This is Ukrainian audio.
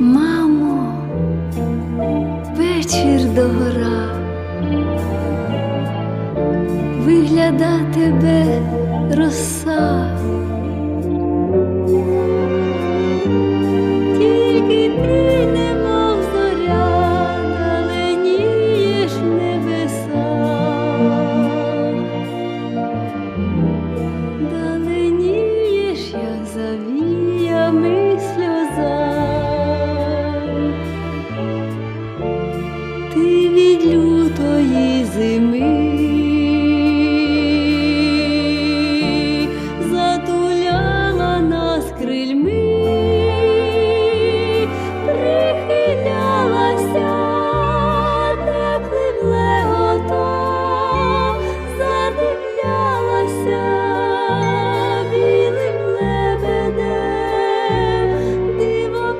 Мамо, вечір догора, вигляда тебе роса,